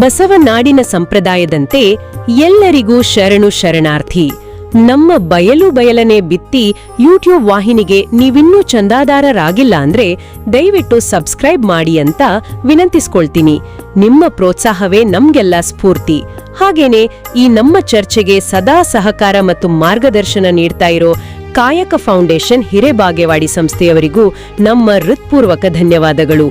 ಬಸವನಾಡಿನ ಸಂಪ್ರದಾಯದಂತೆ ಎಲ್ಲರಿಗೂ ಶರಣು ಶರಣಾರ್ಥಿ. ನಮ್ಮ ಬಯಲು ಬಯಲನೆ ಬಿತ್ತಿ ಯೂಟ್ಯೂಬ್ ವಾಹಿನಿಗೆ ನೀವಿನ್ನೂ ಚಂದಾದಾರರಾಗಿಲ್ಲ ಅಂದ್ರೆ ದಯವಿಟ್ಟು ಸಬ್ಸ್ಕ್ರೈಬ್ ಮಾಡಿ ಅಂತ ವಿನಂತಿಸ್ಕೊಳ್ತೀನಿ. ನಿಮ್ಮ ಪ್ರೋತ್ಸಾಹವೇ ನಮ್ಗೆಲ್ಲ ಸ್ಫೂರ್ತಿ. ಹಾಗೇನೆ ಈ ನಮ್ಮ ಚರ್ಚೆಗೆ ಸದಾ ಸಹಕಾರ ಮತ್ತು ಮಾರ್ಗದರ್ಶನ ನೀಡ್ತಾ ಇರೋ ಕಾಯಕ ಫೌಂಡೇಶನ್ ಹಿರೇಬಾಗೇವಾಡಿ ಸಂಸ್ಥೆಯವರಿಗೂ ನಮ್ಮ ಹೃತ್ಪೂರ್ವಕ ಧನ್ಯವಾದಗಳು.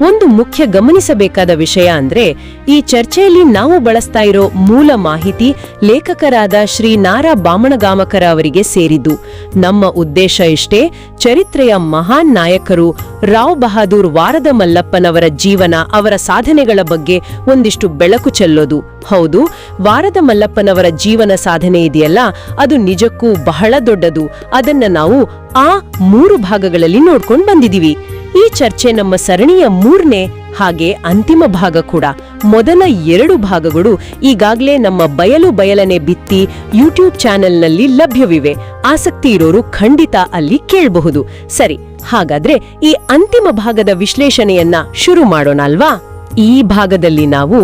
ಒಂದು ಮುಖ್ಯ ಗಮನಿಸಬೇಕಾದ ವಿಷಯ ಅಂದ್ರೆ, ಈ ಚರ್ಚೆಯಲ್ಲಿ ನಾವು ಬಳಸ್ತಾ ಇರೋ ಮೂಲ ಮಾಹಿತಿ ಲೇಖಕರಾದ ಶ್ರೀ ನಾರಾ ಬಾಮಣಗಾಮಕರ ಅವರಿಗೆ ಸೇರಿದ್ದು. ನಮ್ಮ ಉದ್ದೇಶ ಇಷ್ಟೇ, ಚರಿತ್ರೆಯ ಮಹಾನ್ ನಾಯಕರು ರಾವ್ ಬಹಾದೂರ್ ವಾರದ ಮಲ್ಲಪ್ಪನವರ ಜೀವನ ಅವರ ಸಾಧನೆಗಳ ಬಗ್ಗೆ ಒಂದಿಷ್ಟು ಬೆಳಕು ಚೆಲ್ಲೋದು. ಹೌದು ವಾರದ ಮಲ್ಲಪ್ಪನವರ ಜೀವನ ಸಾಧನೆ ಇದೆಯಲ್ಲ, ಅದು ನಿಜಕ್ಕೂ ಬಹಳ ದೊಡ್ಡದು. ಅದನ್ನ ನಾವು ಆ ಮೂರು ಭಾಗಗಳಲ್ಲಿ ನೋಡ್ಕೊಂಡು ಬಂದಿದೀವಿ. ಈ ಚರ್ಚೆ ನಮ್ಮ ಸರಣಿಯ ಮೂರನೇ ಹಾಗೆ ಅಂತಿಮ ಭಾಗ ಕೂಡ. ಮೊದಲ ಎರಡು ಭಾಗಗಳು ಈಗಾಗಲೇ ನಮ್ಮ ಬಯಲು ಬಯಲನೆ ಬಿತ್ತಿ ಯೂಟ್ಯೂಬ್ ಚಾನೆಲ್ನಲ್ಲಿ ಲಭ್ಯವಿವೆ. ಆಸಕ್ತಿ ಇರೋರು ಖಂಡಿತ ಅಲ್ಲಿ ಕೇಳಬಹುದು. ಸರಿ, ಹಾಗಾದ್ರೆ ಈ ಅಂತಿಮ ಭಾಗದ ವಿಶ್ಲೇಷಣೆಯನ್ನ ಶುರು ಮಾಡೋಣ ಅಲ್ವಾ? ಈ ಭಾಗದಲ್ಲಿ ನಾವು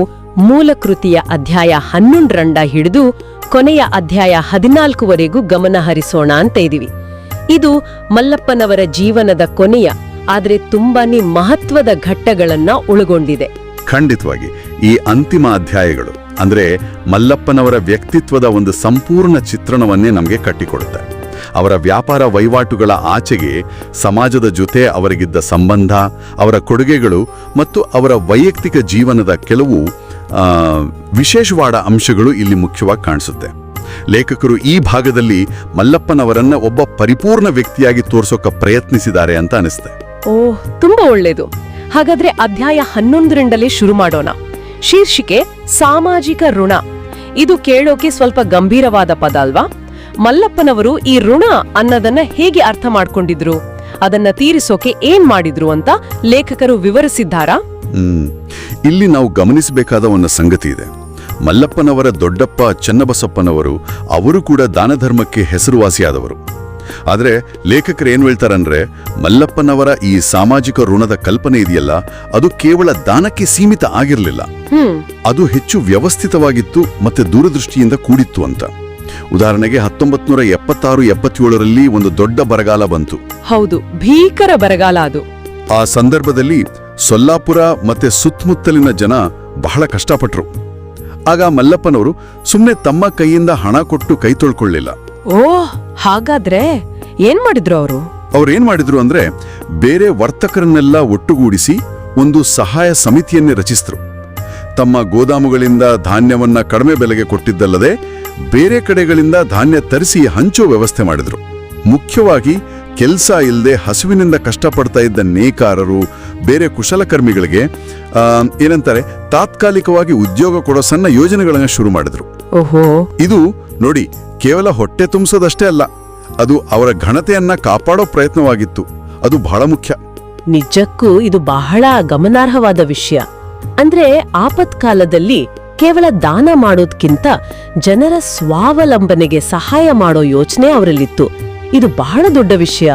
ಮೂಲ ಕೃತಿಯ ಅಧ್ಯಾಯ ಹನ್ನೊಂದರಂಡ ಹಿಡಿದು ಕೊನೆಯ ಅಧ್ಯಾಯ ಹದಿನಾಲ್ಕುವರೆಗೂ ಗಮನ ಹರಿಸೋಣ ಅಂತ ಇದೀವಿ ಇದು ಮಲ್ಲಪ್ಪನವರ ಜೀವನದ ಕೊನೆಯ ಆದ್ರೆ ತುಂಬಾನೇ ಮಹತ್ವದ ಘಟ್ಟಗಳನ್ನ ಒಳಗೊಂಡಿದೆ ಖಂಡಿತವಾಗಿ. ಈ ಅಂತಿಮ ಅಧ್ಯಾಯಗಳು, ಅಂದ್ರೆ ಮಲ್ಲಪ್ಪನವರ ವ್ಯಕ್ತಿತ್ವದ ಒಂದು ಸಂಪೂರ್ಣ ಚಿತ್ರಣವನ್ನೇ ನಮಗೆ ಕಟ್ಟಿಕೊಡುತ್ತೆ. ಅವರ ವ್ಯಾಪಾರ ವಹಿವಾಟುಗಳ ಆಚೆಗೆ ಸಮಾಜದ ಜೊತೆ ಅವರಿಗಿದ್ದ ಸಂಬಂಧ, ಅವರ ಕೊಡುಗೆಗಳು ಮತ್ತು ಅವರ ವೈಯಕ್ತಿಕ ಜೀವನದ ಕೆಲವು ವಿಶೇಷವಾದ ಅಂಶಗಳು ಇಲ್ಲಿ ಮುಖ್ಯವಾಗಿ ಕಾಣಿಸುತ್ತೆ. ಲೇಖಕರು ಈ ಭಾಗದಲ್ಲಿ ಮಲ್ಲಪ್ಪನವರನ್ನ ಒಬ್ಬ ಪರಿಪೂರ್ಣ ವ್ಯಕ್ತಿಯಾಗಿ ತೋರಿಸೋಕೆ ಪ್ರಯತ್ನಿಸಿದ್ದಾರೆ ಅಂತ ಅನಿಸುತ್ತೆ. ಓಹ್ ತುಂಬಾ ಒಳ್ಳೇದು. ಹಾಗಾದ್ರೆ ಅಧ್ಯಾಯ ಹನ್ನೊಂದರಿಂದಲೇ ಶುರು ಮಾಡೋಣ. ಶೀರ್ಷಿಕೆ, ಸಾಮಾಜಿಕ ಋಣ. ಇದು ಕೇಳೋಕೆ ಸ್ವಲ್ಪ ಗಂಭೀರವಾದ ಪದ ಅಲ್ವಾ? ಮಲ್ಲಪ್ಪನವರು ಈ ಋಣ ಅನ್ನೋದನ್ನ ಹೇಗೆ ಅರ್ಥ ಮಾಡ್ಕೊಂಡಿದ್ರು? ಅದನ್ನ ತೀರಿಸೋಕೆ ಏನ್ ಮಾಡಿದ್ರು ಅಂತ ಲೇಖಕರು ವಿವರಿಸಿದ್ದಾರಾ. ಇಲ್ಲಿ ನಾವು ಗಮನಿಸಬೇಕಾದ ಒಂದು ಸಂಗತಿ ಇದೆ. ಮಲ್ಲಪ್ಪನವರ ದೊಡ್ಡಪ್ಪ ಚನ್ನಬಸಪ್ಪನವರು, ಅವರು ಕೂಡ ದಾನಧರ್ಮಕ್ಕೆ ಹೆಸರುವಾಸಿಯಾದವರು. ಆದರೆ ಲೇಖಕರು ಏನು ಹೇಳ್ತಾರಂದ್ರೆ ಮಲ್ಲಪ್ಪನವರ ಈ ಸಾಮಾಜಿಕ ಋಣದ ಕಲ್ಪನೆ ಇದೆಯಲ್ಲ ಅದು ಕೇವಲ ದಾನಕ್ಕೆ ಸೀಮಿತ ಆಗಿರಲಿಲ್ಲ. ಅದು ಹೆಚ್ಚು ವ್ಯವಸ್ಥಿತವಾಗಿತ್ತು ಮತ್ತೆ ದೂರದೃಷ್ಟಿಯಿಂದ ಕೂಡಿತ್ತು ಅಂತ. ಉದಾಹರಣೆಗೆ ಹತ್ತೊಂಬತ್ ನೂರ ಎಪ್ಪತ್ತಾರು ಎಪ್ಪತ್ತೇಳರಲ್ಲಿ ಒಂದು ದೊಡ್ಡ ಬರಗಾಲ ಬಂತು. ಹೌದು ಭೀಕರ ಬರಗಾಲ ಅದು. ಆ ಸಂದರ್ಭದಲ್ಲಿ ಸೊಲ್ಲಾಪುರ ಮತ್ತೆ ಸುತ್ತಮುತ್ತಲಿನ ಜನ ಬಹಳ ಕಷ್ಟಪಟ್ರು. ಆಗ ಮಲ್ಲಪ್ಪನವರು ಸುಮ್ಮನೆ ತಮ್ಮ ಕೈಯಿಂದ ಹಣ ಕೊಟ್ಟು ಕೈ ತೊಳ್ಕೊಳ್ಳಿಲ್ಲ. ಓಹ್ ಹಾಗಾದ್ರೆ ಏನ್ ಮಾಡಿದ್ರು ಅವರು? ಅವ್ರೇನ್ ಮಾಡಿದ್ರು ಅಂದ್ರೆ ಬೇರೆ ವರ್ತಕರನ್ನೆಲ್ಲ ಒಟ್ಟುಗೂಡಿಸಿ ಒಂದು ಸಹಾಯ ಸಮಿತಿಯನ್ನೇ ರಚಿಸಿದ್ರು ತಮ್ಮ ಗೋದಾಮುಗಳಿಂದ ಧಾನ್ಯವನ್ನ ಕಡಿಮೆ ಬೆಲೆಗೆ ಕೊಟ್ಟಿದ್ದಲ್ಲದೆ ಬೇರೆ ಕಡೆಗಳಿಂದ ಧಾನ್ಯ ತರಿಸಿ ಹಂಚೋ ವ್ಯವಸ್ಥೆ ಮಾಡಿದ್ರು. ಮುಖ್ಯವಾಗಿ ಕೆಲಸ ಇಲ್ಲದೆ ಹಸುವಿನಿಂದ ಕಷ್ಟಪಡ್ತಾ ಇದ್ದ ನೇಕಾರರು ಬೇರೆ ಕುಶಲಕರ್ಮಿಗಳಿಗೆ ಏನಂತಾರೆ ತಾತ್ಕಾಲಿಕವಾಗಿ ಉದ್ಯೋಗ ಕೊಡೋ ಸಣ್ಣ ಯೋಜನೆಗಳನ್ನ ಶುರು ಮಾಡಿದ್ರು. ಓಹೋ. ಇದು ನೋಡಿ ಕೇವಲ ಹೊಟ್ಟೆ ತುಂಬಿಸೋದಷ್ಟೇ ಅಲ್ಲ ಅದು ಅವರ ಘನತೆಯನ್ನ ಕಾಪಾಡೋ ಪ್ರಯತ್ನವಾಗಿತ್ತು. ಅದು ಬಹಳ ಮುಖ್ಯ. ನಿಜಕ್ಕೂ ಇದು ಬಹಳ ಗಮನಾರ್ಹವಾದ ವಿಷಯ. ಅಂದ್ರೆ ಆಪತ್ಕಾಲದಲ್ಲಿ ಕೇವಲ ದಾನ ಮಾಡೋದ್ಕಿಂತ ಜನರ ಸ್ವಾವಲಂಬನೆಗೆ ಸಹಾಯ ಮಾಡೋ ಯೋಚನೆ ಅವರಲ್ಲಿತ್ತು. ಇದು ಬಹಳ ದೊಡ್ಡ ವಿಷಯ.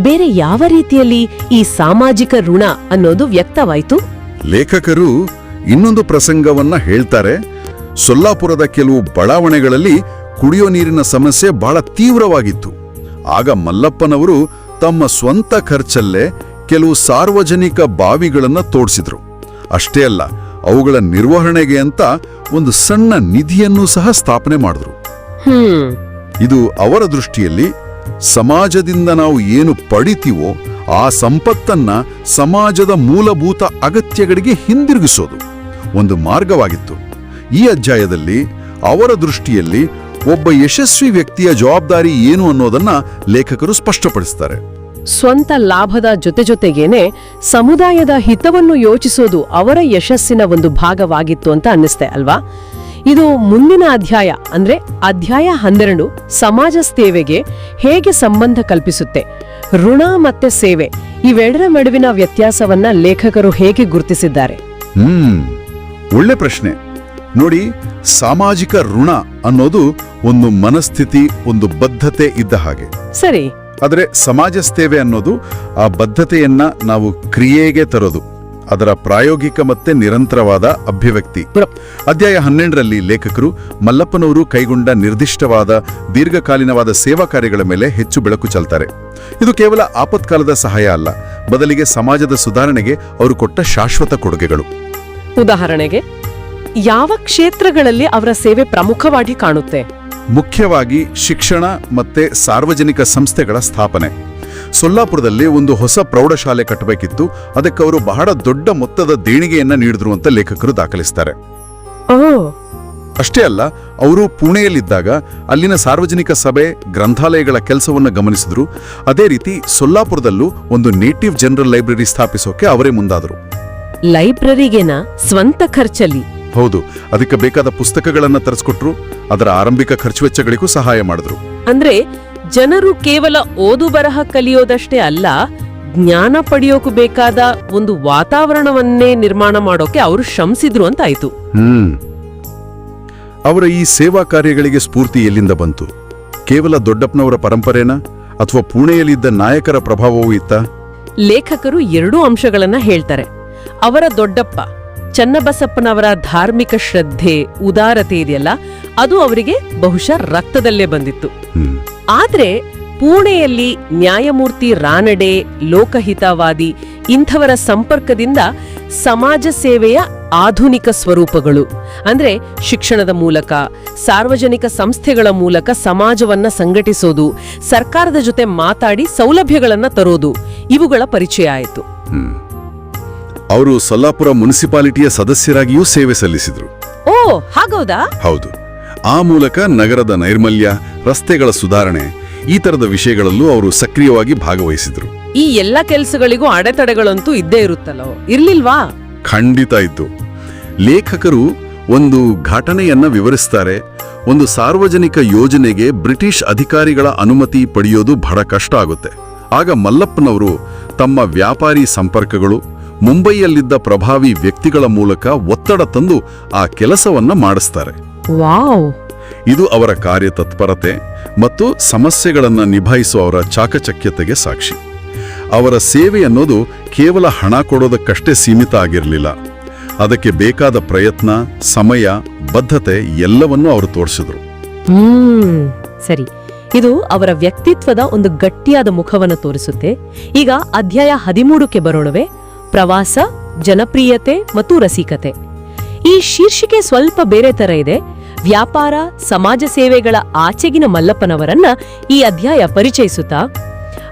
ಬೇರೆ ಯಾವ ರೀತಿಯಲ್ಲಿ ಈ ಸಾಮಾಜಿಕ ಋಣ ಅನ್ನೋದು ವ್ಯಕ್ತವಾಯ್ತು? ಲೇಖಕರು ಇನ್ನೊಂದು ಪ್ರಸಂಗವನ್ನ ಹೇಳ್ತಾರೆ. ಸೊಲ್ಲಾಪುರದ ಕೆಲವು ಬಡಾವಣೆಗಳಲ್ಲಿ ಕುಡಿಯೋ ನೀರಿನ ಸಮಸ್ಯೆ ಬಹಳ ತೀವ್ರವಾಗಿತ್ತು. ಆಗ ಮಲ್ಲಪ್ಪನವರು ತಮ್ಮ ಸ್ವಂತ ಖರ್ಚಲ್ಲೇ ಕೆಲವು ಸಾರ್ವಜನಿಕ ಬಾವಿಗಳನ್ನು ತೋಡಿಸಿದ್ರು. ಅಷ್ಟೇ ಅಲ್ಲ ಅವುಗಳ ನಿರ್ವಹಣೆಗೆ ಅಂತ ಒಂದು ಸಣ್ಣ ನಿಧಿಯನ್ನು ಸಹ ಸ್ಥಾಪನೆ ಮಾಡಿದ್ರು. ಇದು ಅವರ ದೃಷ್ಟಿಯಲ್ಲಿ ಸಮಾಜದಿಂದ ನಾವು ಏನು ಪಡಿತೀವೋ ಆ ಸಂಪತ್ತನ್ನ ಸಮಾಜದ ಮೂಲಭೂತ ಅಗತ್ಯಗಳಿಗೆ ಹಿಂದಿರುಗಿಸೋದು ಒಂದು ಮಾರ್ಗವಾಗಿತ್ತು. ಈ ಅಧ್ಯಾಯದಲ್ಲಿ ಅವರ ದೃಷ್ಟಿಯಲ್ಲಿ ಒಬ್ಬ ಯಶಸ್ವಿ ವ್ಯಕ್ತಿಯ ಜವಾಬ್ದಾರಿ ಏನು ಅನ್ನೋದನ್ನ ಲೇಖಕರು ಸ್ಪಷ್ಟಪಡಿಸ್ತಾರೆ. ಸ್ವಂತ ಲಾಭದ ಜೊತೆ ಜೊತೆಗೇನೆ ಸಮುದಾಯದ ಹಿತವನ್ನು ಯೋಚಿಸೋದು ಅವರ ಯಶಸ್ಸಿನ ಒಂದು ಭಾಗವಾಗಿತ್ತು ಅಂತ ಅನ್ನಿಸ್ತೆ ಅಲ್ವಾ? ಇದು ಮುಂದಿನ ಅಧ್ಯಾಯ ಅಂದ್ರೆ ಅಧ್ಯಾಯ ಹನ್ನೆರಡು ಸಮಾಜ ಸೇವೆಗೆ ಹೇಗೆ ಸಂಬಂಧ ಕಲ್ಪಿಸುತ್ತೆ ಋಣ ಮತ್ತೆ ಸೇವೆ ಇವೆರಡರ ನಡುವಿನ ವ್ಯತ್ಯಾಸವನ್ನ ಲೇಖಕರು ಹೇಗೆ ಗುರುತಿಸಿದ್ದಾರೆ? ಹ್ಮ್ ಒಳ್ಳೆ ಪ್ರಶ್ನೆ. ನೋಡಿ ಸಾಮಾಜಿಕ ಋಣ ಅನ್ನೋದು ಒಂದು ಮನಸ್ಥಿತಿ ಒಂದು ಬದ್ಧತೆ ಇದ್ದ ಹಾಗೆ. ಸರಿ. ಆದರೆ ಸಮಾಜ ಸೇವೆ ಅನ್ನೋದು ಆ ಬದ್ಧತೆಯನ್ನ ನಾವು ಕ್ರಿಯೆಗೆ ತರೋದು ಅದರ ಪ್ರಾಯೋಗಿಕ ಮತ್ತೆ ನಿರಂತರವಾದ ಅಭಿವ್ಯಕ್ತಿ. ಅಧ್ಯಾಯ ಹನ್ನೆರಡರಲ್ಲಿ ಲೇಖಕರು ಮಲ್ಲಪ್ಪನವರು ಕೈಗೊಂಡ ನಿರ್ದಿಷ್ಟವಾದ ದೀರ್ಘಕಾಲೀನವಾದ ಸೇವಾ ಕಾರ್ಯಗಳ ಮೇಲೆ ಹೆಚ್ಚು ಬೆಳಕು ಚೆಲ್ತಾರೆ. ಇದು ಕೇವಲ ಆಪತ್ಕಾಲದ ಸಹಾಯ ಅಲ್ಲ ಬದಲಿಗೆ ಸಮಾಜದ ಸುಧಾರಣೆಗೆ ಅವರು ಕೊಟ್ಟ ಶಾಶ್ವತ ಕೊಡುಗೆಗಳು. ಉದಾಹರಣೆಗೆ? ಯಾವ ಕ್ಷೇತ್ರಗಳಲ್ಲಿ ಅವರ ಸೇವೆ ಪ್ರಮುಖವಾಗಿ ಕಾಣುತ್ತೆ? ಮುಖ್ಯವಾಗಿ ಶಿಕ್ಷಣ ಮತ್ತೆ ಸಾರ್ವಜನಿಕ ಸಂಸ್ಥೆಗಳ ಸ್ಥಾಪನೆ. ಸೊಲ್ಲಾಪುರದಲ್ಲಿ ಒಂದು ಹೊಸ ಪ್ರೌಢಶಾಲೆ ಕಟ್ಟಬೇಕಿತ್ತು. ಅದಕ್ಕೆ ಅವರು ಬಹಳ ದೊಡ್ಡ ಮೊತ್ತದ ದೇಣಿಗೆಯನ್ನ ನೀಡಿದ್ರು ಅಂತ ಲೇಖಕರು ದಾಖಲಿಸ್ತಾರೆ. ಅಷ್ಟೇ ಅಲ್ಲ ಅವರು ಪುಣೆಯಲ್ಲಿದ್ದಾಗ ಅಲ್ಲಿನ ಸಾರ್ವಜನಿಕ ಸಭೆ ಗ್ರಂಥಾಲಯಗಳ ಕೆಲಸವನ್ನು ಗಮನಿಸಿದ್ರು. ಅದೇ ರೀತಿ ಸೊಲ್ಲಾಪುರದಲ್ಲೂ ಒಂದು ನೇಟಿವ್ ಜನರಲ್ ಲೈಬ್ರರಿ ಸ್ಥಾಪಿಸೋಕೆ ಅವರೇ ಮುಂದಾದರು. ಲೈಬ್ರರಿಗೆನ? ಸ್ವಂತ ಖರ್ಚಲ್ಲಿ. ಹೌದು ಅದಕ್ಕೆ ಬೇಕಾದ ಪುಸ್ತಕಗಳನ್ನ ತರಿಸ್ಕೊಟ್ರು ಅದರ ಆರಂಭಿಕ ಖರ್ಚು ವೆಚ್ಚಗಳಿಗೂ ಸಹಾಯ ಮಾಡಿದ್ರು. ಅಂದ್ರೆ ಜನರು ಕೇವಲ ಓದು ಬರಹ ಕಲಿಯೋದಷ್ಟೇ ಅಲ್ಲ ಜ್ಞಾನ ಪಡೆಯೋಕು ಬೇಕಾದ ಒಂದು ವಾತಾವರಣವನ್ನೇ ನಿರ್ಮಾಣ ಮಾಡೋಕೆ ಅವರು ಶ್ರಮಿಸಿದ್ರು ಅಂತಾಯ್ತು ಹ್ಮ್. ಅವರ ಈ ಸೇವಾ ಕಾರ್ಯಗಳಿಗೆ ಸ್ಫೂರ್ತಿ ಎಲ್ಲಿಂದ ಬಂತು? ಕೇವಲ ದೊಡ್ಡಪ್ಪನವರ ಪರಂಪರೆನಾ ಅಥವಾ ಪುಣೆಯಲ್ಲಿದ್ದ ನಾಯಕರ ಪ್ರಭಾವವೂ ಇತ್ತ? ಲೇಖಕರು ಎರಡೂ ಅಂಶಗಳನ್ನ ಹೇಳ್ತಾರೆ. ಅವರ ದೊಡ್ಡಪ್ಪ ಚನ್ನಬಸಪ್ಪನವರ ಧಾರ್ಮಿಕ ಶ್ರದ್ಧೆ ಉದಾರತೆ ಇದೆಯಲ್ಲ ಅದು ಅವರಿಗೆ ಬಹುಶಃ ರಕ್ತದಲ್ಲೇ ಬಂದಿತ್ತು. ಆದರೆ ಪುಣೆಯಲ್ಲಿ ನ್ಯಾಯಮೂರ್ತಿ ರಾನಡೆ ಲೋಕಹಿತವಾದಿ ಇಂಥವರ ಸಂಪರ್ಕದಿಂದ ಸಮಾಜ ಸೇವೆಯ ಆಧುನಿಕ ಸ್ವರೂಪಗಳು ಅಂದ್ರೆ ಶಿಕ್ಷಣದ ಮೂಲಕ ಸಾರ್ವಜನಿಕ ಸಂಸ್ಥೆಗಳ ಮೂಲಕ ಸಮಾಜವನ್ನ ಸಂಘಟಿಸೋದು ಸರ್ಕಾರದ ಜೊತೆ ಮಾತಾಡಿ ಸೌಲಭ್ಯಗಳನ್ನ ತರೋದು ಇವುಗಳ ಪರಿಚಯ ಆಯಿತು. ಅವರು ಸೊಲ್ಲಾಪುರ ಮುನ್ಸಿಪಾಲಿಟಿಯ ಸದಸ್ಯರಾಗಿಯೂ ಸೇವೆ ಸಲ್ಲಿಸಿದ್ರು. ಓ ಹಾಗೌದಾ? ಹೌದು. ಆ ಮೂಲಕ ನಗರದ ನೈರ್ಮಲ್ಯ ರಸ್ತೆಗಳ ಸುಧಾರಣೆ ಈ ತರದ ವಿಷಯಗಳಲ್ಲೂ ಅವರು ಸಕ್ರಿಯವಾಗಿ ಭಾಗವಹಿಸಿದ್ರು. ಈ ಎಲ್ಲ ಕೆಲಸಗಳಿಗೂ ಅಡೆತಡೆಗಳಂತೂ ಇದ್ದೇ ಇರುತ್ತಲ್ಲೋ? ಇರ್ಲಿಲ್ವಾ? ಖಂಡಿತ ಇತ್ತು. ಲೇಖಕರು ಒಂದು ಘಟನೆಯನ್ನ ವಿವರಿಸ್ತಾರೆ ಒಂದು ಸಾರ್ವಜನಿಕ ಯೋಜನೆಗೆ ಬ್ರಿಟಿಷ್ ಅಧಿಕಾರಿಗಳ ಅನುಮತಿ ಪಡೆಯೋದು ಬಹಳ ಕಷ್ಟ ಆಗುತ್ತೆ. ಆಗ ಮಲ್ಲಪ್ಪನವರು ತಮ್ಮ ವ್ಯಾಪಾರಿ ಸಂಪರ್ಕಗಳು ಮುಂಬೈಯಲ್ಲಿದ್ದ ಪ್ರಭಾವಿ ವ್ಯಕ್ತಿಗಳ ಮೂಲಕ ಒತ್ತಡ ತಂದು ಆ ಕೆಲಸವನ್ನ ಮಾಡಿಸ್ತಾರೆ. ಇದು ಅವರ ಕಾರ್ಯತತ್ಪರತೆ ಮತ್ತು ಸಮಸ್ಯೆಗಳನ್ನು ನಿಭಾಯಿಸುವ ಅವರ ಚಾಕಚಕ್ಯತೆಗೆ ಸಾಕ್ಷಿ. ಅವರ ಸೇವೆ ಅನ್ನೋದು ಕೇವಲ ಹಣ ಕೊಡೋದಕ್ಕಷ್ಟೇ ಸೀಮಿತ ಆಗಿರಲಿಲ್ಲ. ಅದಕ್ಕೆ ಬೇಕಾದ ಪ್ರಯತ್ನ ಸಮಯ ಬದ್ಧತೆ ಎಲ್ಲವನ್ನೂ ಅವರು ತೋರಿಸಿದ್ರು. ಹ್ಮ್ ಸರಿ. ಇದು ಅವರ ವ್ಯಕ್ತಿತ್ವದ ಒಂದು ಗಟ್ಟಿಯಾದ ಮುಖವನ್ನು ತೋರಿಸುತ್ತೆ. ಈಗ ಅಧ್ಯಾಯ ಹದಿಮೂರಕ್ಕೆ ಬರೋಣವೆ. ಪ್ರವಾಸ ಜನಪ್ರಿಯತೆ ಮತ್ತು ರಸಿಕತೆ. ಈ ಶೀರ್ಷಿಕೆ ಸ್ವಲ್ಪ ಬೇರೆ ತರ ಇದೆ. ವ್ಯಾಪಾರ ಸಮಾಜ ಸೇವೆಗಳ ಆಚೆಗಿನ ಮಲ್ಲಪ್ಪನವರನ್ನ ಈ ಅಧ್ಯಾಯ ಪರಿಚಯಿಸುತ್ತಾ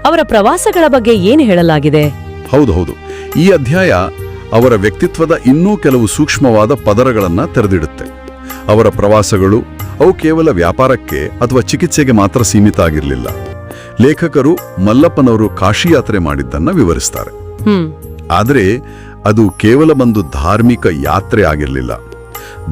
ಅವರ ಪ್ರವಾಸಗಳ ಬಗ್ಗೆ ಏನು ಹೇಳಲಾಗಿದೆ? ಹೌದು ಹೌದು ಈ ಅಧ್ಯಾಯ ಅವರ ವ್ಯಕ್ತಿತ್ವದ ಇನ್ನೂ ಕೆಲವು ಸೂಕ್ಷ್ಮವಾದ ಪದರಗಳನ್ನ ತೆರೆದಿಡುತ್ತೆ. ಅವರ ಪ್ರವಾಸಗಳು ಅವು ಕೇವಲ ವ್ಯಾಪಾರಕ್ಕೆ ಅಥವಾ ಚಿಕಿತ್ಸೆಗೆ ಮಾತ್ರ ಸೀಮಿತ ಆಗಿರಲಿಲ್ಲ ಲೇಖಕರು ಮಲ್ಲಪ್ಪನವರು ಕಾಶಿ ಯಾತ್ರೆ ಮಾಡಿದ್ದನ್ನ ವಿವರಿಸ್ತಾರೆ. ಆದರೆ ಅದು ಕೇವಲ ಒಂದು ಧಾರ್ಮಿಕ ಯಾತ್ರೆ ಆಗಿರಲಿಲ್ಲ.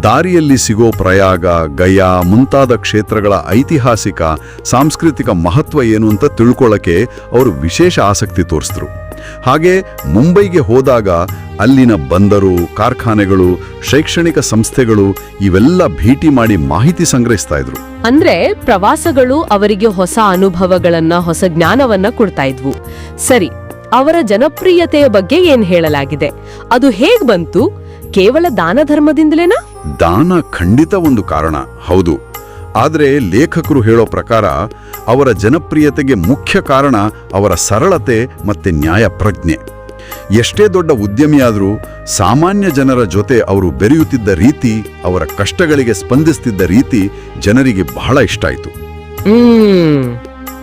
ದಾರಿಯಲ್ಲಿ ಸಿಗೋ ಪ್ರಯಾಗ, ಗಯಾ ಮುಂತಾದ ಕ್ಷೇತ್ರಗಳ ಐತಿಹಾಸಿಕ, ಸಾಂಸ್ಕೃತಿಕ ಮಹತ್ವ ಏನು ಅಂತ ತಿಳ್ಕೊಳ್ಳೋಕೆ ಅವರು ವಿಶೇಷ ಆಸಕ್ತಿ ತೋರಿಸಿದ್ರು. ಹಾಗೆ ಮುಂಬೈಗೆ ಹೋದಾಗ ಅಲ್ಲಿನ ಬಂದರು, ಕಾರ್ಖಾನೆಗಳು, ಶೈಕ್ಷಣಿಕ ಸಂಸ್ಥೆಗಳು ಇವೆಲ್ಲ ಭೇಟಿ ಮಾಡಿ ಮಾಹಿತಿ ಸಂಗ್ರಹಿಸ್ತಾ ಇದ್ರು. ಅಂದ್ರೆ ಪ್ರವಾಸಗಳು ಅವರಿಗೆ ಹೊಸ ಅನುಭವಗಳನ್ನ, ಹೊಸ ಜ್ಞಾನವನ್ನ ಕೊಡ್ತಾ ಇದ್ವು. ಸರಿ ಅವರ ಜನಪ್ರಿಯತೆಯ ಬಗ್ಗೆ ಏನ್ ಹೇಳಲಾಗಿದೆ? ಅದು ಹೇಗ್ ಬಂತು? ಕೇವಲ ದಾನ ಧರ್ಮದಿಂದಲೇನಾ? ದಾನ ಖಂಡಿತ ಒಂದು ಕಾರಣ ಹೌದು. ಆದರೆ ಲೇಖಕರು ಹೇಳೋ ಪ್ರಕಾರ ಅವರ ಜನಪ್ರಿಯತೆಗೆ ಮುಖ್ಯ ಕಾರಣ ಅವರ ಸರಳತೆ ಮತ್ತೆ ನ್ಯಾಯ ಪ್ರಜ್ಞೆ. ಎಷ್ಟೇ ದೊಡ್ಡ ಉದ್ಯಮಿಯಾದರೂ ಸಾಮಾನ್ಯ ಜನರ ಜೊತೆ ಅವರು ಬೆರೆಯುತ್ತಿದ್ದ ರೀತಿ ಅವರ ಕಷ್ಟಗಳಿಗೆ ಸ್ಪಂದಿಸ್ತಿದ್ದ ರೀತಿ ಜನರಿಗೆ ಬಹಳ ಇಷ್ಟ ಆಯಿತು.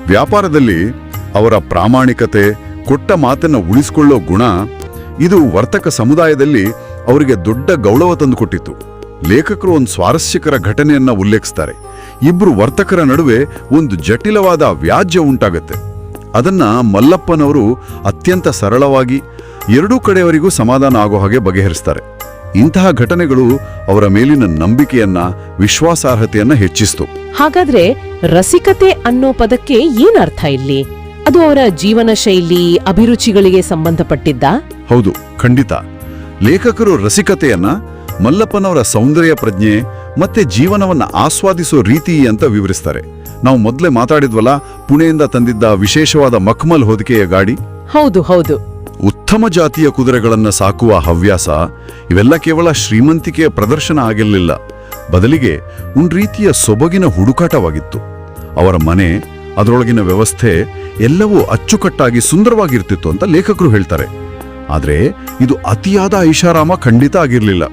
ವ್ಯಾಪಾರದಲ್ಲಿ ಅವರ ಪ್ರಾಮಾಣಿಕತೆ ಕೊಟ್ಟ ಮಾತನ್ನು ಉಳಿಸಿಕೊಳ್ಳೋ ಗುಣ ಇದು ವರ್ತಕ ಸಮುದಾಯದಲ್ಲಿ ಅವರಿಗೆ ದೊಡ್ಡ ಗೌರವ ತಂದುಕೊಟ್ಟಿತ್ತು. ಲೇಖಕರು ಒಂದು ಸ್ವಾರಸ್ಯಕರ ಘಟನೆಯನ್ನ ಉಲ್ಲೇಖಿಸ್ತಾರೆ. ಇಬ್ಬರು ವರ್ತಕರ ನಡುವೆ ಒಂದು ಜಟಿಲವಾದ ವ್ಯಾಜ್ಯ ಉಂಟಾಗತ್ತೆ. ಅದನ್ನ ಮಲ್ಲಪ್ಪನವರು ಅತ್ಯಂತ ಸರಳವಾಗಿ ಎರಡೂ ಕಡೆಯವರಿಗೂ ಸಮಾಧಾನ ಆಗೋ ಹಾಗೆ ಬಗೆಹರಿಸ್ತಾರೆ. ಇಂತಹ ಘಟನೆಗಳು ಅವರ ಮೇಲಿನ ನಂಬಿಕೆಯನ್ನ, ವಿಶ್ವಾಸಾರ್ಹತೆಯನ್ನ ಹೆಚ್ಚಿಸ್ತು. ಹಾಗಾದ್ರೆ ರಸಿಕತೆ ಅನ್ನೋ ಪದಕ್ಕೆ ಏನರ್ಥ ಇಲ್ಲಿ? ಅದು ಅವರ ಜೀವನ ಶೈಲಿ ಅಭಿರುಚಿಗಳಿಗೆ ಸಂಬಂಧಪಟ್ಟಿದ್ದ? ಹೌದು ಖಂಡಿತ. ಲೇಖಕರು ರಸಿಕತೆಯನ್ನ ಮಲ್ಲಪ್ಪನವರ ಸೌಂದರ್ಯ ಪ್ರಜ್ಞೆ ಮತ್ತೆ ಜೀವನವನ್ನ ಆಸ್ವಾದಿಸೋ ರೀತಿ ಅಂತ ವಿವರಿಸ್ತಾರೆ. ನಾವು ಮೊದಲೇ ಮಾತಾಡಿದ್ವಲ್ಲ ಪುಣೆಯಿಂದ ತಂದಿದ್ದ ವಿಶೇಷವಾದ ಮಖಮಲ್ ಹೊದಿಕೆಯ ಗಾಡಿ? ಹೌದು ಹೌದು. ಉತ್ತಮ ಜಾತಿಯ ಕುದುರೆಗಳನ್ನು ಸಾಕುವ ಹವ್ಯಾಸ ಇವೆಲ್ಲ ಕೇವಲ ಶ್ರೀಮಂತಿಕೆಯ ಪ್ರದರ್ಶನ ಆಗಿರಲಿಲ್ಲ. ಬದಲಿಗೆ ಒಂದು ರೀತಿಯ ಸೊಬಗಿನ ಹುಡುಕಾಟವಾಗಿತ್ತು. ಅವರ ಮನೆ ಅದರೊಳಗಿನ ವ್ಯವಸ್ಥೆ ಎಲ್ಲವೂ ಅಚ್ಚುಕಟ್ಟಾಗಿ ಸುಂದರವಾಗಿರ್ತಿತ್ತು ಅಂತ ಲೇಖಕರು ಹೇಳ್ತಾರೆ. ಆದರೆ ಇದು ಅತಿಯಾದ ಐಷಾರಾಮ ಖಂಡಿತ ಆಗಿರಲಿಲ್ಲ.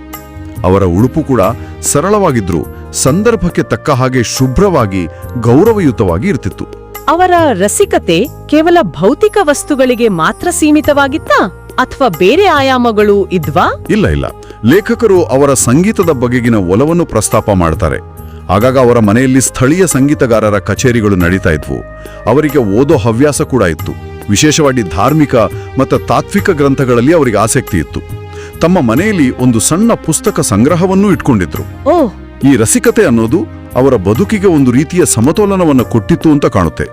ಅವರ ಉಡುಪು ಕೂಡ ಸರಳವಾಗಿದ್ರು ಸಂದರ್ಭಕ್ಕೆ ತಕ್ಕ ಹಾಗೆ ಶುಭ್ರವಾಗಿ ಗೌರವಯುತವಾಗಿ ಇರ್ತಿತ್ತು. ಅವರ ರಸಿಕತೆ ಕೇವಲ ಭೌತಿಕ ವಸ್ತುಗಳಿಗೆ ಮಾತ್ರ ಸೀಮಿತವಾಗಿತ್ತಾ ಅಥವಾ ಬೇರೆ ಆಯಾಮಗಳು ಇದ್ವಾ? ಇಲ್ಲ ಇಲ್ಲ. ಲೇಖಕರು ಅವರ ಸಂಗೀತದ ಬಗೆಗಿನ ಒಲವನ್ನು ಪ್ರಸ್ತಾಪ ಮಾಡ್ತಾರೆ. ಆಗಾಗ ಅವರ ಮನೆಯಲ್ಲಿ ಸ್ಥಳೀಯ ಸಂಗೀತಗಾರರ ಕಚೇರಿಗಳು ನಡೀತಾ ಇದ್ವು. ಅವರಿಗೆ ಓದೋ ಹವ್ಯಾಸ ಕೂಡ ಇತ್ತು. ವಿಶೇಷವಾಗಿ ಧಾರ್ಮಿಕ ಮತ್ತು ತಾತ್ವಿಕ ಗ್ರಂಥಗಳಲ್ಲಿ ಅವರಿಗೆ ಆಸಕ್ತಿ ಇತ್ತು. ತಮ್ಮ ಮನೆಯಲ್ಲಿ ಒಂದು ಸಣ್ಣ ಪುಸ್ತಕ ಸಂಗ್ರಹವನ್ನೂ ಇಟ್ಕೊಂಡಿದ್ರು. ಈ ರಸಿಕತೆ ಅನ್ನೋದು ಅವರ ಬದುಕಿಗೆ ಒಂದು ರೀತಿಯ ಸಮತೋಲನವನ್ನು ಕೊಟ್ಟಿತ್ತು ಅಂತ ಕಾಣುತ್ತೆ.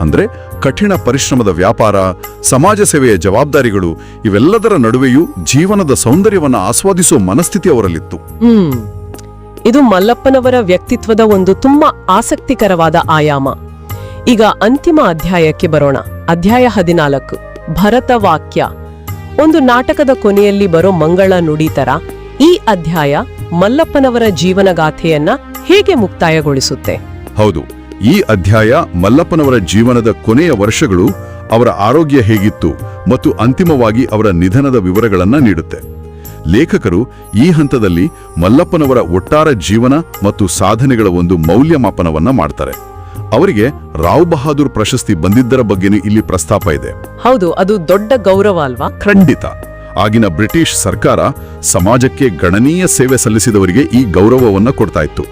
ಅಂದ್ರೆ ಕಠಿಣ ಪರಿಶ್ರಮದ ವ್ಯಾಪಾರ ಸಮಾಜ ಸೇವೆಯ ಜವಾಬ್ದಾರಿಗಳು ಇವೆಲ್ಲದರ ನಡುವೆಯೂ ಜೀವನದ ಸೌಂದರ್ಯವನ್ನು ಆಸ್ವಾದಿಸುವ ಮನಸ್ಥಿತಿ ಅವರಲ್ಲಿತ್ತು. ಇದು ಮಲ್ಲಪ್ಪನವರ ವ್ಯಕ್ತಿತ್ವದ ಒಂದು ತುಂಬಾ ಆಸಕ್ತಿಕರವಾದ ಆಯಾಮ. ಈಗ ಅಂತಿಮ ಅಧ್ಯಾಯಕ್ಕೆ ಬರೋಣ. ಅಧ್ಯಾಯ ಹದಿನಾಲ್ಕು. ಭರತವಾಕ್ಯ ಒಂದು ನಾಟಕದ ಕೊನೆಯಲ್ಲಿ ಬರೋ ಮಂಗಳ ನುಡಿ ತರ ಈ ಅಧ್ಯಾಯ ಮಲ್ಲಪ್ಪನವರ ಜೀವನಗಾಥೆಯನ್ನ ಹೇಗೆ ಮುಕ್ತಾಯಗೊಳಿಸುತ್ತೆ? ಹೌದು. ಈ ಅಧ್ಯಾಯ ಮಲ್ಲಪ್ಪನವರ ಜೀವನದ ಕೊನೆಯ ವರ್ಷಗಳು ಅವರ ಆರೋಗ್ಯ ಹೇಗಿತ್ತು ಮತ್ತು ಅಂತಿಮವಾಗಿ ಅವರ ನಿಧನದ ವಿವರಗಳನ್ನ ನೀಡುತ್ತೆ. ಲೇಖಕರು ಈ ಹಂತದಲ್ಲಿ ಮಲ್ಲಪ್ಪನವರ ಒಟ್ಟಾರ ಜೀವನ ಮತ್ತು ಸಾಧನೆಗಳ ಒಂದು ಮೌಲ್ಯಮಾಪನವನ್ನ ಮಾಡ್ತಾರೆ. ಅವರಿಗೆ ರಾವ್ ಬಹಾದೂರ್ ಪ್ರಶಸ್ತಿ ಬಂದಿದ್ದರ ಬಗ್ಗೆನೂ ಇಲ್ಲಿ ಪ್ರಸ್ತಾಪ ಇದೆ. ಹೌದು ಅದು ದೊಡ್ಡ ಗೌರವ ಅಲ್ವಾ? ಖಂಡಿತ. ಆಗಿನ ಬ್ರಿಟಿಷ್ ಸರ್ಕಾರ ಸಮಾಜಕ್ಕೆ ಗಣನೀಯ ಸೇವೆ ಸಲ್ಲಿಸಿದವರಿಗೆ ಈ ಗೌರವವನ್ನ ಕೊಡ್ತಾ ಇತ್ತು.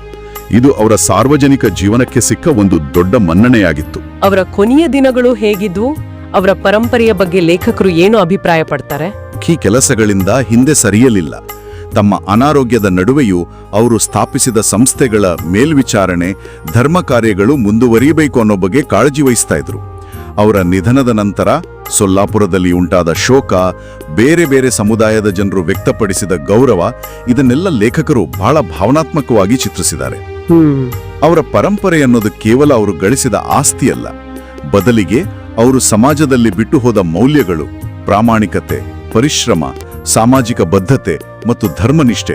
ಇದು ಅವರ ಸಾರ್ವಜನಿಕ ಜೀವನಕ್ಕೆ ಸಿಕ್ಕ ಒಂದು ದೊಡ್ಡ ಮನ್ನಣೆಯಾಗಿತ್ತು. ಅವರ ಕೊನೆಯ ದಿನಗಳು ಹೇಗಿದ್ವು? ಅವರ ಪರಂಪರೆಯ ಬಗ್ಗೆ ಲೇಖಕರು ಏನು ಅಭಿಪ್ರಾಯ ಪಡ್ತಾರೆ ಈ ಕೆಲಸಗಳಿಂದ ಹಿಂದೆ ಸರಿಯಲಿಲ್ಲ. ತಮ್ಮ ಅನಾರೋಗ್ಯದ ನಡುವೆಯೂ ಅವರು ಸ್ಥಾಪಿಸಿದ ಸಂಸ್ಥೆಗಳ ಮೇಲ್ವಿಚಾರಣೆ ಧರ್ಮ ಕಾರ್ಯಗಳು ಮುಂದುವರಿಯಬೇಕು ಅನ್ನೋ ಬಗ್ಗೆ ಕಾಳಜಿ ವಹಿಸ್ತಾ ಇದ್ರು. ಅವರ ನಿಧನದ ನಂತರ ಸೊಲ್ಲಾಪುರದಲ್ಲಿ ಉಂಟಾದ ಶೋಕ ಬೇರೆ ಬೇರೆ ಸಮುದಾಯದ ಜನರು ವ್ಯಕ್ತಪಡಿಸಿದ ಗೌರವ ಇದನ್ನೆಲ್ಲ ಲೇಖಕರು ಬಹಳ ಭಾವನಾತ್ಮಕವಾಗಿ ಚಿತ್ರಿಸಿದ್ದಾರೆ. ಅವರ ಪರಂಪರೆ ಅನ್ನೋದು ಕೇವಲ ಅವರು ಗಳಿಸಿದ ಆಸ್ತಿಯಲ್ಲ. ಬದಲಿಗೆ ಅವರು ಸಮಾಜದಲ್ಲಿ ಬಿಟ್ಟು ಹೋದ ಮೌಲ್ಯಗಳು ಪ್ರಾಮಾಣಿಕತೆ ಪರಿಶ್ರಮ ಸಾಮಾಜಿಕ ಬದ್ಧತೆ ಮತ್ತು ಧರ್ಮನಿಷ್ಠೆ.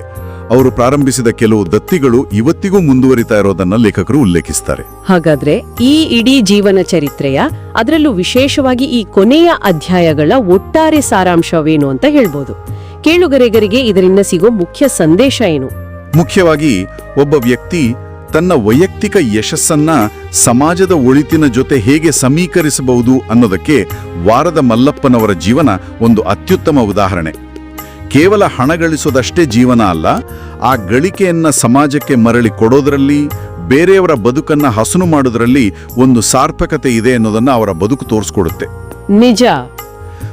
ಅವರು ಪ್ರಾರಂಭಿಸಿದ ಕೆಲವು ದತ್ತಿಗಳು ಇವತ್ತಿಗೂ ಮುಂದುವರಿತಾ ಇರೋದನ್ನ ಲೇಖಕರು ಉಲ್ಲೇಖಿಸ್ತಾರೆ. ಹಾಗಾದ್ರೆ ಈ ಇಡೀ ಜೀವನ ಚರಿತ್ರೆಯ ಅದರಲ್ಲೂ ವಿಶೇಷವಾಗಿ ಈ ಕೊನೆಯ ಅಧ್ಯಾಯಗಳ ಒಟ್ಟಾರೆ ಸಾರಾಂಶವೇನು ಅಂತ ಹೇಳ್ಬೋದು. ಕೇಳುಗರೆಗರಿಗೆ ಇದರಿಂದ ಸಿಗೋ ಮುಖ್ಯ ಸಂದೇಶ ಏನು? ಮುಖ್ಯವಾಗಿ ಒಬ್ಬ ವ್ಯಕ್ತಿ ತನ್ನ ವೈಯಕ್ತಿಕ ಯಶಸ್ಸನ್ನ ಸಮಾಜದ ಒಳಿತಿನ ಜೊತೆ ಹೇಗೆ ಸಮೀಕರಿಸಬಹುದು ಅನ್ನೋದಕ್ಕೆ ವಾರದ ಮಲ್ಲಪ್ಪನವರ ಜೀವನ ಒಂದು ಅತ್ಯುತ್ತಮ ಉದಾಹರಣೆ. ಕೇವಲ ಹಣ ಗಳಿಸೋದಷ್ಟೇ ಜೀವನ ಅಲ್ಲ, ಆ ಗಳಿಕೆಯನ್ನ ಸಮಾಜಕ್ಕೆ ಮರಳಿ ಕೊಡೋದ್ರಲ್ಲಿ, ಬೇರೆಯವರ ಬದುಕನ್ನ ಹಸನು ಮಾಡೋದ್ರಲ್ಲಿ ಒಂದು ಸಾರ್ಥಕತೆ ಇದೆ ಅನ್ನೋದನ್ನ ಅವರ ಬದುಕು ತೋರಿಸ್ಕೊಡುತ್ತೆ. ನಿಜ.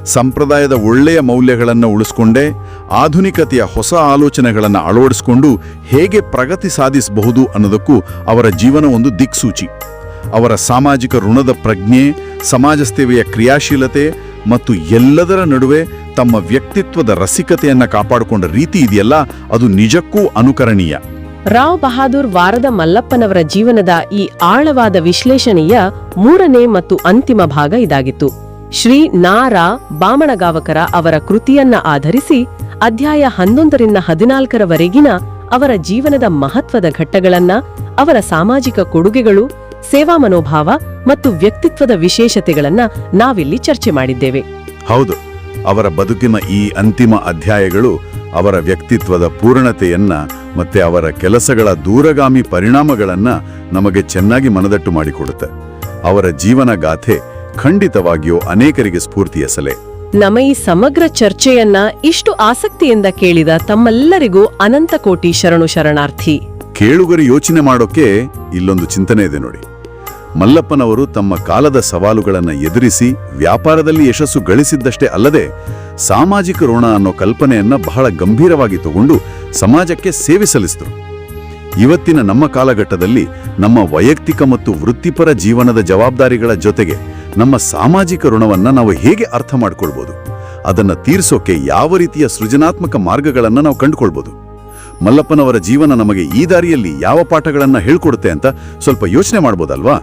ಸಂಪ್ರದಾಯದ ಒಳ್ಳೆಯ ಮೌಲ್ಯಗಳನ್ನು ಉಳಿಸ್ಕೊಂಡೇ, ಆಧುನಿಕತೆಯ ಹೊಸ ಆಲೋಚನೆಗಳನ್ನು ಅಳವಡಿಸಿಕೊಂಡು ಹೇಗೆ ಪ್ರಗತಿ ಸಾಧಿಸಬಹುದು ಅನ್ನೋದಕ್ಕೂ ಅವರ ಜೀವನ ಒಂದು ದಿಕ್ಸೂಚಿ. ಅವರ ಸಾಮಾಜಿಕ ಋಣದ ಪ್ರಜ್ಞೆ, ಸಮಾಜ ಸೇವೆಯ ಕ್ರಿಯಾಶೀಲತೆ ಮತ್ತು ಎಲ್ಲದರ ನಡುವೆ ತಮ್ಮ ವ್ಯಕ್ತಿತ್ವದ ರಸಿಕತೆಯನ್ನು ಕಾಪಾಡಿಕೊಂಡ ರೀತಿ ಇದೆಯಲ್ಲ, ಅದು ನಿಜಕ್ಕೂ ಅನುಕರಣೀಯ. ರಾವ್ ಬಹಾದೂರ್ ವಾರದ ಮಲ್ಲಪ್ಪನವರ ಜೀವನದ ಈ ಆಳವಾದ ವಿಶ್ಲೇಷಣೆಯ ಮೂರನೇ ಮತ್ತು ಅಂತಿಮ ಭಾಗ ಇದಾಗಿತ್ತು. ಶ್ರೀ ನಾರಾ ಬಾಮಣಗಾವಕರ ಅವರ ಕೃತಿಯನ್ನ ಆಧರಿಸಿ ಅಧ್ಯಾಯ ಹನ್ನೊಂದರಿಂದ ಹದಿನಾಲ್ಕರವರೆಗಿನ ಅವರ ಜೀವನದ ಮಹತ್ವದ ಘಟ್ಟಗಳನ್ನ, ಅವರ ಸಾಮಾಜಿಕ ಕೊಡುಗೆಗಳು, ಸೇವಾ ಮನೋಭಾವ ಮತ್ತು ವ್ಯಕ್ತಿತ್ವದ ವಿಶೇಷತೆಗಳನ್ನ ನಾವಿಲ್ಲಿ ಚರ್ಚೆ ಮಾಡಿದ್ದೇವೆ. ಹೌದು, ಅವರ ಬದುಕಿನ ಈ ಅಂತಿಮ ಅಧ್ಯಾಯಗಳು ಅವರ ವ್ಯಕ್ತಿತ್ವದ ಪೂರ್ಣತೆಯನ್ನ ಮತ್ತೆ ಅವರ ಕೆಲಸಗಳ ದೂರಗಾಮಿ ಪರಿಣಾಮಗಳನ್ನ ನಮಗೆ ಚೆನ್ನಾಗಿ ಮನದಟ್ಟು ಮಾಡಿಕೊಡುತ್ತೆ. ಅವರ ಜೀವನ ಗಾಥೆ ಖಂಡಿತವಾಗಿಯೂ ಅನೇಕರಿಗೆ ಸ್ಫೂರ್ತಿಯ ಸಲೆ ನಮ್ಮ ಈ ಸಮಗ್ರ ಚರ್ಚೆಯನ್ನ ಇಷ್ಟು ಆಸಕ್ತಿಯಿಂದ ಕೇಳಿದ ತಮ್ಮೆಲ್ಲರಿಗೂ ಅನಂತ ಕೋಟಿ ಶರಣು ಶರಣಾರ್ಥಿ. ಕೇಳುಗರು ಯೋಚನೆ ಮಾಡೋಕೆ ಇಲ್ಲೊಂದು ಚಿಂತನೆ ಇದೆ ನೋಡಿ. ಮಲ್ಲಪ್ಪನವರು ತಮ್ಮ ಕಾಲದ ಸವಾಲುಗಳನ್ನು ಎದುರಿಸಿ ವ್ಯಾಪಾರದಲ್ಲಿ ಯಶಸ್ಸು ಗಳಿಸಿದ್ದಷ್ಟೇ ಅಲ್ಲದೆ ಸಾಮಾಜಿಕ ಋಣ ಅನ್ನೋ ಕಲ್ಪನೆಯನ್ನ ಬಹಳ ಗಂಭೀರವಾಗಿ ತಗೊಂಡು ಸಮಾಜಕ್ಕೆ ಸೇವೆ ಸಲ್ಲಿಸಿದರು. ಇವತ್ತಿನ ನಮ್ಮ ಕಾಲಘಟ್ಟದಲ್ಲಿ ನಮ್ಮ ವೈಯಕ್ತಿಕ ಮತ್ತು ವೃತ್ತಿಪರ ಜೀವನದ ಜವಾಬ್ದಾರಿಗಳ ಜೊತೆಗೆ ನಮ್ಮ ಸಾಮಾಜಿಕ ಋಣವನ್ನ ನಾವು ಹೇಗೆ ಅರ್ಥ ಮಾಡ್ಕೊಳ್ಬೋದು? ಅದನ್ನ ತೀರ್ಸೋಕೆ ಯಾವ ರೀತಿಯ ಸೃಜನಾತ್ಮಕ ಮಾರ್ಗಗಳನ್ನು ನಾವು ಕಂಡುಕೊಳ್ಬೋದು? ಮಲ್ಲಪ್ಪನವರ ಜೀವನ ನಮಗೆ ಈ ದಾರಿಯಲ್ಲಿ ಯಾವ ಪಾಠಗಳನ್ನು ಹೇಳ್ಕೊಡುತ್ತೆ ಅಂತ ಸ್ವಲ್ಪ ಯೋಚನೆ ಮಾಡ್ಬೋದಲ್ವಾ?